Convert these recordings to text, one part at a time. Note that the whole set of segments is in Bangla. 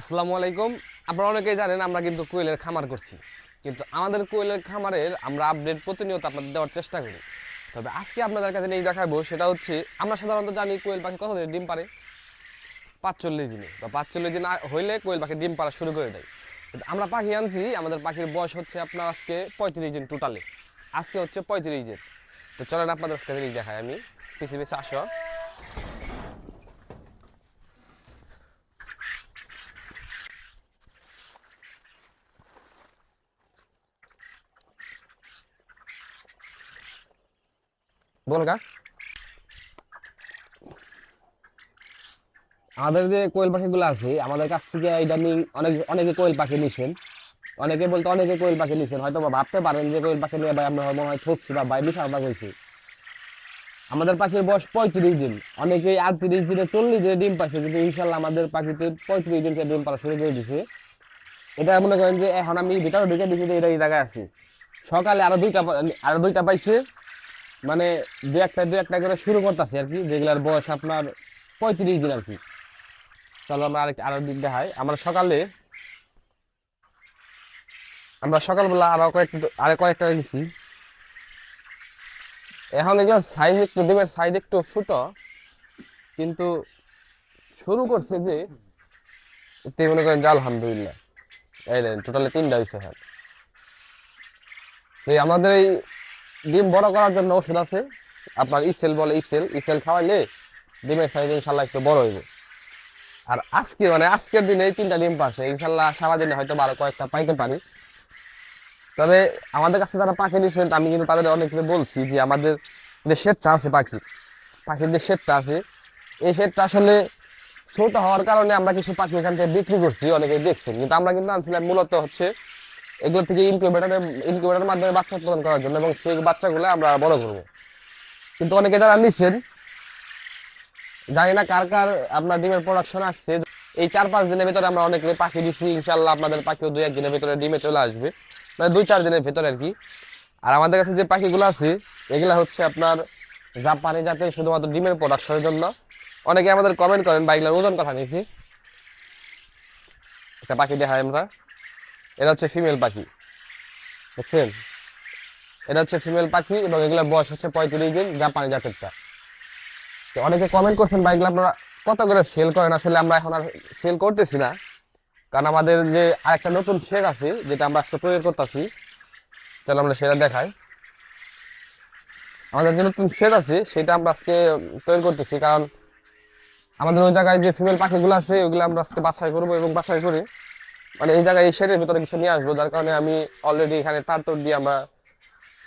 আসসালামু আলাইকুম। আপনারা অনেকেই জানেন আমরা কিন্তু কোয়েলের খামার করছি। কিন্তু আমাদের কোয়েলের খামারের আমরা আপডেট প্রতিনিয়ত আপনাদের দেওয়ার চেষ্টা করি। তবে আজকে আপনাদের কাছে নিয়ে দেখাবো, সেটা হচ্ছে, আমরা সাধারণত জানি কোয়েল পাখি কত দিনে ডিম পারে পাঁচচল্লিশ দিনে। বা পাঁচচল্লিশ দিন হইলে কোয়েল পাখি ডিম পাড়া শুরু করে দেয়। কিন্তু আমরা পাখি আনছি, আমাদের পাখির বয়স হচ্ছে আপনার আজকে পঁয়ত্রিশ দিন টোটালে আজকে হচ্ছে পঁয়ত্রিশ দিন। তো চলেন আপনাদের কাছে দেখাই আমি। পিছিয়ে পিছিয়ে আসো। বল কা আমাদের যে কোয়েল পাখিগুলো আছে, আমাদের কাছ থেকে ইদানিং অনেক, অনেকে কোয়েল পাখি নিছেন। অনেকে বলতে অনেকে কোয়েল পাখি নিছেন হয়তো ভাবতে পারেন যে কোয়েল পাখি নিয়ে ভাই আমরা মনে হয় ঠকছি বা ভাই বিশাল ভাগ হয়েছি। আমাদের পাখির বয়স পঁয়ত্রিশ দিন। অনেকেই আটত্রিশ দিনে চল্লিশ দিনে ডিম পাচ্ছে কিন্তু ইনশাল্লাহ আমাদের পাখিতে পঁয়ত্রিশ দিনকে ডিম পাড়া শুরু করে দিছে। এটা মনে করেন যে এখন আমি ভিতরে ঢুকে দিচ্ছি যে এটা এই জায়গায় আছি। সকালে আরও দুইটা আরও দুইটা পাইছে। মানে দু একটা দু একটা করে শুরু করতেছি আর কি, যেগুলার বয়স আপনার পঁয়ত্রিশ দিন আর কি। চলো আমরা আরেক, আরও দিক দেখাই। আমরা সকালে, আমরা সকালবেলা আরও কয়েকটা আরও কয়েকটা গেছি এখন এগুলোর সাইজ একটু ডিমের সাইজ একটু ছোট। কিন্তু শুরু করছে যে এতে মনে করেন যে আলহামদুলিল্লাহ। এই দেন টোটালি তিনটা হয়েছে হ্যাঁ আমাদের এই ডিম বড় করার জন্য ওষুধ আছে। আপনার ইসেল বলে ইসেল ইসেল খাওয়াইলে ডিমের সাইজ ইনশাল্লাহ একটু বড় হইব। আর আজকে মানে আজকের দিনে এই তিনটা ডিম পাচ্ছে ইনশাল্লাহ সারাদিনে হয়তো আরও কয়েকটা পাইতে পারি। তবে আমাদের কাছে যারা পাখি নিয়েছেন আমি কিন্তু তাদের অনেককে বলছি যে আমাদের যে শেডটা আছে পাখি, পাখির যে শেডটা আছে, এই শেডটা আসলে ছোট হওয়ার কারণে আমরা কিছু পাখি এখান থেকে বিক্রি করছি অনেকে দেখছেন। কিন্তু আমরা কিন্তু আনছিলাম মূলত হচ্ছে এগুলো থেকে ইনকিউবেটারে ইনকিউবেটারের মাধ্যমে বাচ্চা উৎপাদন করার জন্য এবং সেই বাচ্চাগুলো আমরা বড় করব। কিন্তু অনেকে যারা নিচ্ছেন জানি না কার কার আপনার ডিমের প্রোডাকশন আসছে। এই চার পাঁচ দিনের ভিতরে আমরা অনেক পাখি দিছি ইনশাল্লাহ আপনাদের পাখিও দুই এক দিনের ভিতরে ডিমে চলে আসবে। মানে দুই চার দিনের ভিতরে আর কি আর আমাদের কাছে যে পাখিগুলো আছে, এগুলা হচ্ছে আপনার জাপানি জাতের শুধুমাত্র ডিমের প্রোডাকশনের জন্য। অনেকে আমাদের কমেন্ট করেন বা এগুলার ওজন কথা নিয়েছি একটা পাখি দেখায় আমরা। এটা হচ্ছে ফিমেল পাখি, বুঝছেন? এটা হচ্ছে ফিমেল পাখি এবং এগুলোর বয়স হচ্ছে পঁয়ত্রিশ দিন জাপানি জাতেরটা। তো অনেকে কমেন্ট করছেন বা এগুলো আপনারা কত করে সেল করেন? আসলে আমরা এখন আর সেল করতেছি না। কারণ আমাদের যে আরেকটা নতুন শেড আছে, যেটা আমরা আজকে তৈরি করতেছি চলো আমরা সেটা দেখাই। আমাদের যে নতুন শেড আছে, সেটা আমরা আজকে তৈরি করতেছি। কারণ আমাদের ওই জায়গায় যে ফিমেল পাখিগুলো আছে ওইগুলো আমরা আজকে বাছাই করব এবং বাছাই করে। মানে এই জায়গায় এই শেডের ভিতরে কিছু নিয়ে আসব, যার কারণে আমি অলরেডি এখানে তার তোর দিয়ে আমরা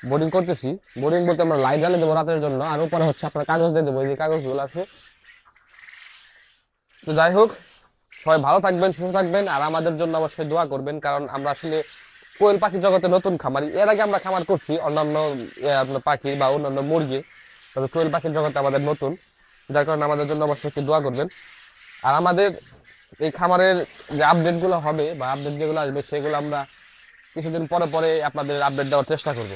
বোর্ডিং করতেছি। বোর্ডিং বলতে আমরা লাইট জ্বালিয়ে দেবো রাতের জন্য, আর উপরে হচ্ছে আপনার কাগজ দিয়ে দেবো যে কাগজগুলো আছে। তো যাই হোক, সবাই ভালো থাকবেন, সুস্থ থাকবেন, আর আমাদের জন্য অবশ্যই দোয়া করবেন, কারণ আমরা আসলে কোয়েল পাখি জগতে নতুন খামারি। এর আগে আমরা খামার করছি অন্যান্য আপনার পাখি বা অন্যান্য মুরগি, তবে কোয়েল পাখির জগতে আমাদের নতুন, যার কারণে আমাদের জন্য অবশ্যই দোয়া করবেন। আর আমাদের এই খামারের যে আপডেটগুলো হবে বা আপডেট যেগুলো আসবে, সেগুলো আমরা কিছুদিন পরে পরে আপনাদের আপডেট দেওয়ার চেষ্টা করব।